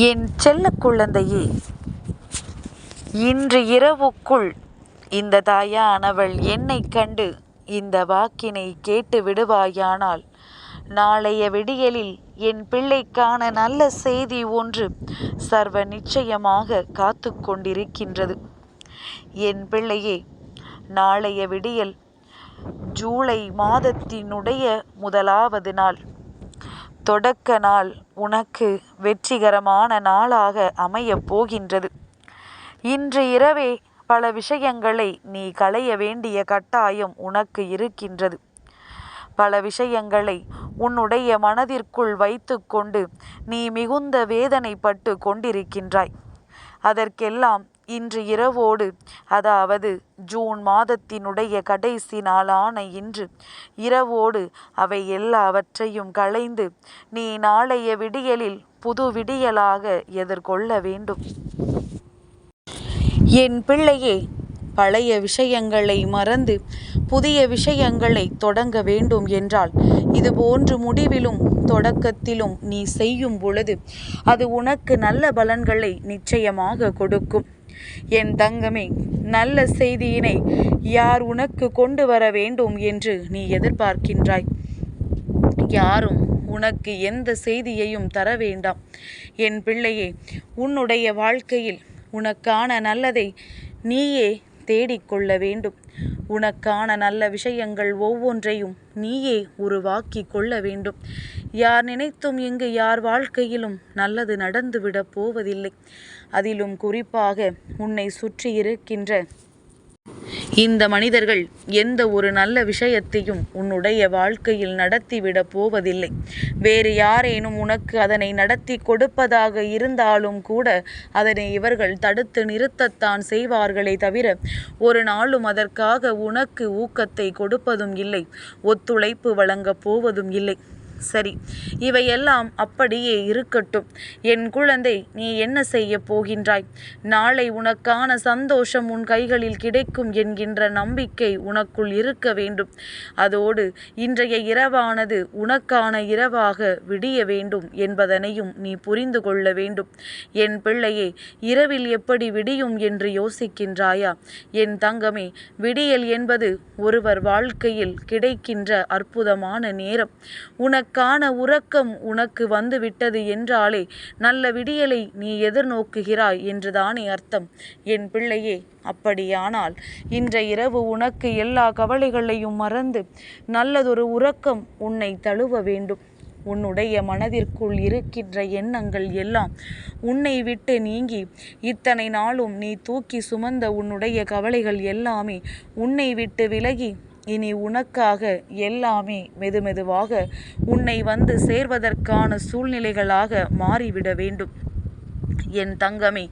என் செல்ல குழந்தையே இன்று இரவுக்குள் இந்த தாயானவள் என்னைக் கண்டு இந்த வாக்கினை கேட்டு விடுவாயானால் நாளைய விடியலில் என் பிள்ளைக்கான நல்ல செய்தி ஒன்று சர்வ நிச்சயமாக காத்து கொண்டிருக்கின்றது. என் பிள்ளையே நாளைய விடியல் ஜூலை மாதத்தினுடைய முதலாவது நாள். தொடக்க நாள் உனக்கு வெற்றிகரமான நாளாக அமையப் போகின்றது. இன்று இரவே பல விஷயங்களை நீ களைய வேண்டிய கட்டாயம் உனக்கு இருக்கின்றது. பல விஷயங்களை உன்னுடைய மனதிற்குள் வைத்துக்கொண்டு நீ மிகுந்த வேதனைப்பட்டு கொண்டிருக்கின்றாய். அதற்கெல்லாம் இன்று இரவோடு அதாவது ஜூன் மாதத்தினுடைய கடைசி நாளான இன்று. இரவோடு அவை எல்லாவற்றையும் களைந்து நீ நாளைய விடியலில் புது விடியலாக எதிர்கொள்ள வேண்டும். என் பிள்ளையே பழைய விஷயங்களை மறந்து புதிய விஷயங்களை தொடங்க வேண்டும் என்றால் இதுபோன்று முடிவிலும் தொடக்கத்திலும் நீ செய்யும் பொழுது அது உனக்கு நல்ல பலன்களை நிச்சயமாக கொடுக்கும். என் தங்கமே நல்ல செய்தியினை யார் உனக்கு கொண்டு வர வேண்டும் என்று நீ எதிர்பார்க்கின்றாய். யாரும் உனக்கு எந்த செய்தியையும் தர வேண்டாம். என் பிள்ளையே உன்னுடைய வாழ்க்கையில் உனக்கான நல்லதை நீயே தேடிக்கொள்ள வேண்டும். உனக்கான நல்ல விஷயங்கள் ஒவ்வொன்றையும் நீயே உருவாக்கி கொள்ள வேண்டும். யார் நினைத்தும் இங்கு யார் வாழ்க்கையிலும் நல்லது நடந்துவிடப் போவதில்லை. அதிலும் குறிப்பாக உன்னை சுற்றி இருக்கின்ற இந்த மனிதர்கள் எந்த ஒரு நல்ல விஷயத்தையும் உன்னுடைய வாழ்க்கையில் நடத்திவிடப் போவதில்லை. வேறு யாரேனும் உனக்கு அதனை நடத்தி கொடுப்பதாக இருந்தாலும் கூட அதனை இவர்கள் தடுத்து நிறுத்தத்தான் செய்வார்களே தவிர ஒரு நாளும் அதற்காக உனக்கு ஊக்கத்தை கொடுப்பதும் இல்லை ஒத்துழைப்பு வழங்கப் போவதும் இல்லை. சரி இவையெல்லாம் அப்படியே இருக்கட்டும். என் குழந்தை நீ என்ன செய்ய போகின்றாய்? நாளை உனக்கான சந்தோஷம் உன் கைகளில் கிடைக்கும் என்கின்ற நம்பிக்கை உனக்குள் இருக்க வேண்டும். அதோடு இன்றைய இரவானது உனக்கான இரவாக விடிய வேண்டும் என்பதனையும் நீ புரிந்து கொள்ள வேண்டும். என் பிள்ளையே இரவில் எப்படி விடியும் என்று யோசிக்கின்றாயா? என் தங்கமே விடியல் என்பது ஒருவர் வாழ்க்கையில் கிடைக்கின்ற அற்புதமான நேரம். உனக்கு காண உறக்கம் உனக்கு வந்துவிட்டது என்றாலே நல்ல விடியலை நீ எதிர்நோக்குகிறாய் என்றுதானே அர்த்தம். என் பிள்ளையே அப்படியானால் இன்றைய இரவு உனக்கு எல்லா கவலைகளையும் மறந்து நல்லதொரு உறக்கம் உன்னை தழுவ வேண்டும். உன்னுடைய மனதிற்குள் இருக்கின்ற எண்ணங்கள் எல்லாம் உன்னை விட்டு நீங்கி இத்தனை நாளும் நீ தூக்கி சுமந்த உன்னுடைய கவலைகள் எல்லாமே உன்னை விட்டு விலகி இனி உனக்காக எல்லாமே மெதுமெதுவாக உன்னை வந்து சேர்வதற்கான சூழ்நிலைகளாக மாறிவிட வேண்டும். என் தங்கமே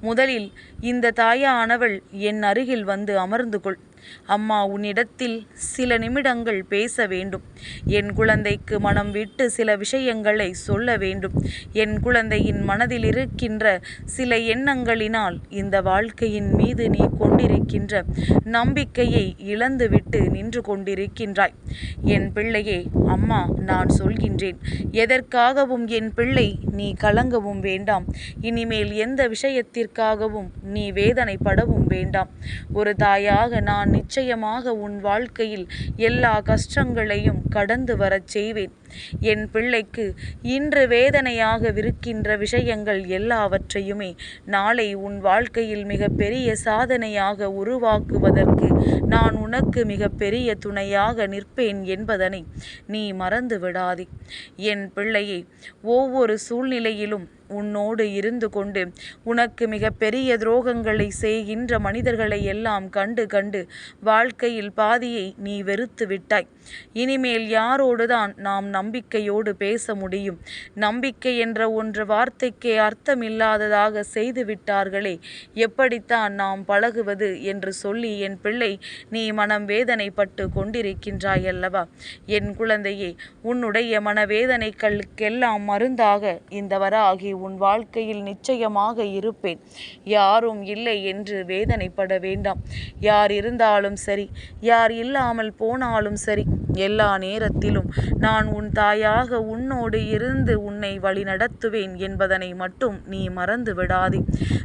முதலில் இந்த தாயானவள் என் அருகில் வந்து அமர்ந்து கொள். அம்மா உன்னிடத்தில் சில நிமிடங்கள் பேச வேண்டும். என் குழந்தைக்கு மனம் விட்டு சில விஷயங்களை சொல்ல வேண்டும். என் குழந்தையின் மனதில் இருக்கின்ற சில எண்ணங்களினால் இந்த வாழ்க்கையின் மீது நீ கொண்டிருக்கின்ற நம்பிக்கையை இழந்துவிட்டு நின்று கொண்டிருக்கின்றாய். என் பிள்ளையே அம்மா நான் சொல்கின்றேன். எதற்காகவும் என் பிள்ளை நீ கலங்கவும் வேண்டாம். இனிமேல் எந்த விஷயத்திற்காகவும் நீ வேதனைப்படவும் வேண்டாம். ஒரு தாயாக நான் நிச்சயமாக உன் வாழ்க்கையில் எல்லா கஷ்டங்களையும் கடந்து வரச் செய்வேன். என் பிள்ளைக்கு இன்று வேதனையாக விருக்கின்ற விஷயங்கள் எல்லாவற்றையுமே நாளை உன் வாழ்க்கையில் மிகப்பெரிய சாதனையாக உருவாக்குவதற்கு நான் உனக்கு மிகப்பெரிய துணையாக நிற்பேன் என்பதனை நீ மறந்து விடாதே என் பிள்ளையை ஒவ்வொரு சூழ்நிலையிலும் உன்னோடு இருந்து கொண்டு உனக்கு மிக பெரிய துரோகங்களை செய்கின்ற மனிதர்களை எல்லாம் கண்டு கண்டு வாழ்க்கையில் பாதியை நீ வெறுத்து விட்டாய். இனிமேல் யாரோடுதான் நாம் நம்பிக்கையோடு பேச முடியும்? நம்பிக்கை என்ற ஒன்று வார்த்தைக்கே அர்த்தமில்லாததாக செய்துவிட்டார்களே எப்படித்தான் நாம் பழகுவது என்று சொல்லி என் பிள்ளை நீ மனம் வேதனைப்பட்டு கொண்டிருக்கின்றாய் அல்லவா? என் குழந்தையே உன்னுடைய மனவேதனைகளுக்கெல்லாம் மருந்தாக இந்த வராகி உன் வாழ்க்கையில் நிச்சயமாக இருப்பேன். யாரும் இல்லை என்று வேதனைப்பட வேண்டாம். யார் இருந்தாலும் சரி யார் இல்லாமல் போனாலும் சரி எல்லா நேரத்திலும். நான் உன் தாயாக உன்னோடு இருந்து உன்னை வழிநடத்துவேன் என்பதனை மட்டும் நீ மறந்து விடாதே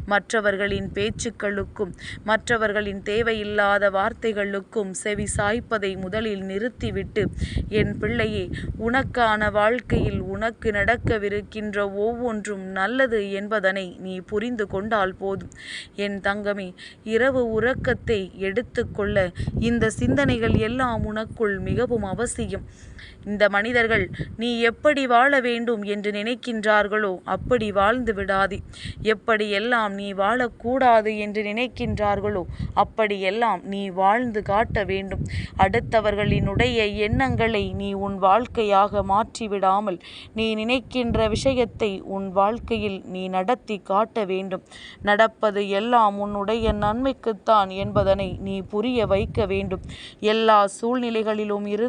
மற்றவர்களின் பேச்சுக்களுக்கும் மற்றவர்களின் தேவையில்லாத வார்த்தைகளுக்கும் செவி சாய்ப்பதை முதலில் நிறுத்திவிட்டு என் பிள்ளையே உனக்கான வாழ்க்கையில் உனக்கு நடக்கவிருக்கின்ற ஒவ்வொன்றும் நல்லது என்பதனை நீ புரிந்து கொண்டால் போதும். என் தங்கமே இரவு உறக்கத்தை எடுத்துக்கொள்ள இந்த சிந்தனைகள் எல்லாம் உனக்குள் மிகவும் அவசியம். இந்த மனிதர்கள் நீ எப்படி வாழ வேண்டும் என்று நினைக்கின்றார்களோ அப்படி வாழ்ந்து விடாதே. எப்படியெல்லாம் நீ வாழக்கூடாது என்று நினைக்கின்றார்களோ அப்படியெல்லாம் நீ வாழ்ந்து காட்ட வேண்டும். அடுத்தவர்களினுடைய எண்ணங்களை நீ உன் வாழ்க்கையாக மாற்றிவிடாமல் நீ நினைக்கின்ற விஷயத்தை உன் வாழ்க்கையில் நீ நடத்தி காட்ட வேண்டும். நடப்பது எல்லாம் உன்னுடைய நன்மைக்குத்தான் என்பதனை நீ புரிய வைக்க வேண்டும். எல்லா சூழ்நிலைகளிலும் இருந்து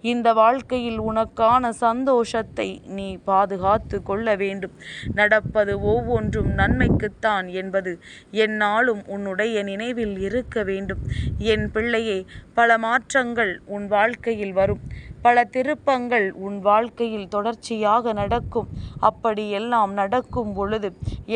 இந்த வாழ்க்கையில் உனக்கான சந்தோஷத்தை நீ பாதுகாத்து கொள்ள வேண்டும். நடப்பது ஒவ்வொன்றும் நன்மைக்குத்தான் என்பது என்னாலும் உன்னுடைய நினைவில் இருக்க வேண்டும். என் பிள்ளையே பல மாற்றங்கள் உன் வாழ்க்கையில் வரும். பல திருப்பங்கள் உன் வாழ்க்கையில் தொடர்ச்சியாக நடக்கும். அப்படி எல்லாம் நடக்கும் பொழுது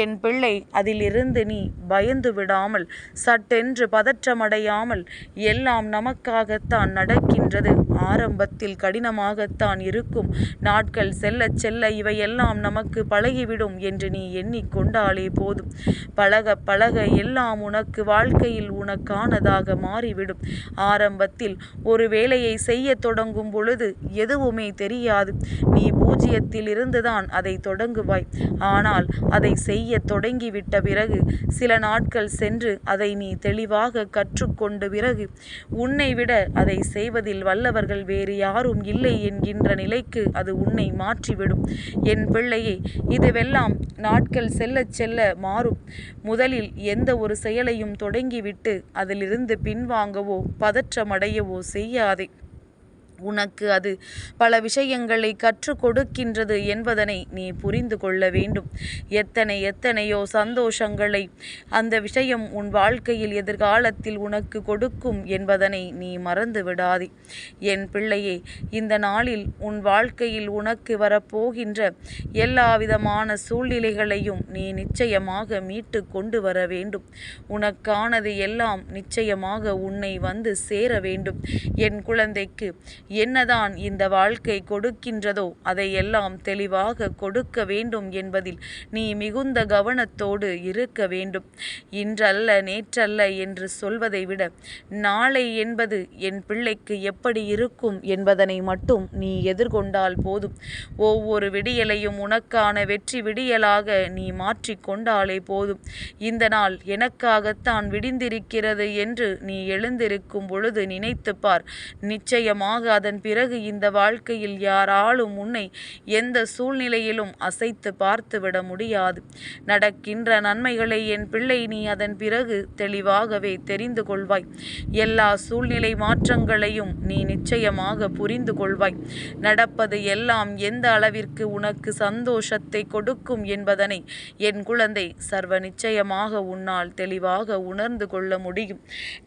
என் பிள்ளை அதிலிருந்து நீ பயந்து விடாமல் சட்டென்று பதற்றமடையாமல் எல்லாம் நமக்காகத்தான் நடக்கின்றது. ஆரம்பத்தில் கடினமாகத்தான் இருக்கும். நாட்கள் செல்ல செல்ல இவையெல்லாம் நமக்கு பழகிவிடும் என்று நீ எண்ணிக்கொண்டாலே போதும். பழக பழக எல்லாம் உனக்கு வாழ்க்கையில் உனக்கானதாக மாறிவிடும். ஆரம்பத்தில் ஒரு வேலையை செய்ய தொடங்கும் பொழுது எதுவுமே தெரியாது. நீ பூஜ்ஜியத்தில் இருந்துதான் அதை தொடங்குவாய். ஆனால் அதை செய்ய தொடங்கிவிட்ட பிறகு சில நாட்கள் சென்று அதை நீ தெளிவாக கற்றுக்கொண்ட பிறகு உன்னை விட அதை செய்வதில் வல்லவர்கள் வேறு யாரும் இல்லை என்கின்ற நிலைக்கு அது உன்னை மாற்றிவிடும். என் பிள்ளையே இதுவெல்லாம் நாட்கள் செல்ல செல்ல மாறும். முதலில் எந்த ஒரு செயலையும் தொடங்கிவிட்டு அதிலிருந்து பின்வாங்கவோ பதற்றமடையவோ செய்யாதே. உனக்கு அது பல விஷயங்களை கற்றுக் கொடுக்கின்றது என்பதனை நீ புரிந்து கொள்ள வேண்டும். எத்தனை எத்தனையோ சந்தோஷங்களை அந்த விஷயம் உன் வாழ்க்கையில் எதிர்காலத்தில் உனக்கு கொடுக்கும் என்பதனை நீ மறந்து விடாதே. என் பிள்ளையே இந்த நாளில் உன் வாழ்க்கையில் உனக்கு வரப்போகின்ற எல்லா விதமான சூழ்நிலைகளையும் நீ நிச்சயமாக மீட்டு கொண்டு வர வேண்டும். உனக்கானது எல்லாம் நிச்சயமாக உன்னை வந்து சேர வேண்டும். என் குழந்தைக்கு என்னதான் இந்த வாழ்க்கை கொடுக்கின்றதோ அதையெல்லாம் தெளிவாக கொடுக்க வேண்டும் என்பதில் நீ மிகுந்த கவனத்தோடு இருக்க வேண்டும். இன்றல்ல நேற்றல்ல என்று சொல்வதை விட நாளை என்பது என் பிள்ளைக்கு எப்படி இருக்கும் என்பதனை மட்டும் நீ எதிர்கொண்டால் போதும். ஒவ்வொரு விடியலையும் உனக்கான வெற்றி விடியலாக நீ மாற்றிக்கொண்டாலே போதும். இந்த நாள் எனக்காகத்தான் விடிந்திருக்கிறது என்று நீ எழுந்திருக்கும் பொழுது நினைத்துப்பார் நிச்சயமாக அதன் பிறகு இந்த வாழ்க்கையில் யாராலும் உன்னை எந்த சூழ்நிலையிலும் அசைத்து பார்த்துவிட முடியாது. நடக்கின்ற நன்மைகளை என் பிள்ளை நீ அதன் பிறகு தெளிவாகவே தெரிந்து கொள்வாய். எல்லா சூழ்நிலை மாற்றங்களையும் நீ நிச்சயமாக புரிந்து கொள்வாய். நடப்பது எல்லாம் எந்த அளவிற்கு உனக்கு சந்தோஷத்தை கொடுக்கும் என்பதனை என் குழந்தை சர்வ நிச்சயமாக உன்னால் தெளிவாக உணர்ந்து கொள்ள முடியும்.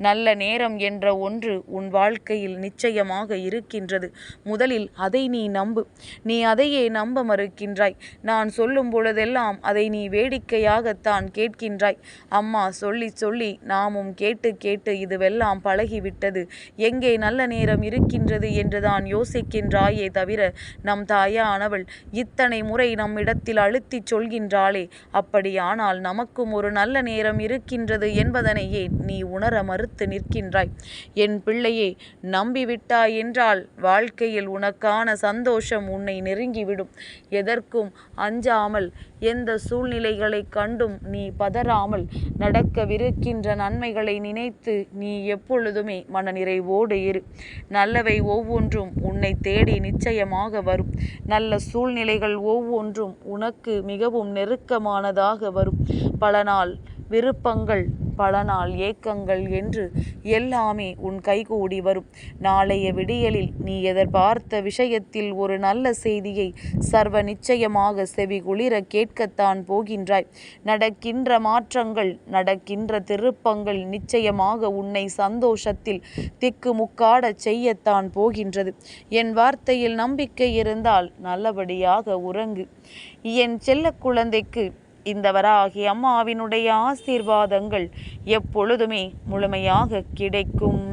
நல்ல நேரம் என்ற ஒன்று உன் வாழ்க்கையில் நிச்சயமாக இருக்கின்றது முதலில் அதை நீ நம்பு. நீ அதையே நம்ப மறுக்கின்றாய். நான் சொல்லும் பொழுதெல்லாம் அதை நீ வேடிக்கையாகத்தான் கேட்கின்றாய். அம்மா சொல்லி சொல்லி நாமும் கேட்டு கேட்டு இதுவெல்லாம் பழகிவிட்டது. எங்கே நல்ல நேரம் இருக்கின்றது என்றுதான் யோசிக்கின்றாயே தவிர நம் தாயானவள் இத்தனை முறை நம்மிடத்தில் அழுத்திச் சொல்கின்றாளே. அப்படியானால் நமக்கும் ஒரு நல்ல நேரம் இருக்கின்றது என்பதனையே நீ உணர மறுத்து நிற்கின்றாய். என் பிள்ளையே நம்பிவிட்டாய் என்றால் வாழ்க்கையில் உனக்கான சந்தோஷம் உன்னை நெருங்கிவிடும். எதற்கும் அஞ்சாமல் எந்த சூழ்நிலைகளை கண்டும் நீ பதறாமல் நடக்கவிருக்கின்ற நன்மைகளை நினைத்து நீ எப்பொழுதுமே மனநிறைவோடு இரு. நல்லவை ஒவ்வொன்றும் உன்னை தேடி நிச்சயமாக வரும். நல்ல சூழ்நிலைகள் ஒவ்வொன்றும் உனக்கு மிகவும் நெருக்கமானதாக வரும். பல நாள் விருப்பங்கள் பல நாள் ஏக்கங்கள் என்று எல்லாமே உன் கைகூடி வரும். நாளைய விடியலில் நீ எதிர்பார்த்த விஷயத்தில் ஒரு நல்ல செய்தியை சர்வ நிச்சயமாக செவிகுளிர கேட்கத்தான் போகின்றாய். நடக்கின்ற மாற்றங்கள் நடக்கின்ற திருப்பங்கள் நிச்சயமாக உன்னை சந்தோஷத்தில் திக்குமுக்காடச் செய்யத்தான் போகின்றது. என் வார்த்தையில் நம்பிக்கை இருந்தால் நல்லபடியாக உறங்கு. என் செல்ல குழந்தைக்கு இந்த வராகி அம்மாவினுடைய ஆசீர்வாதங்கள் எப்பொழுதுமே முழுமையாக கிடைக்கும்.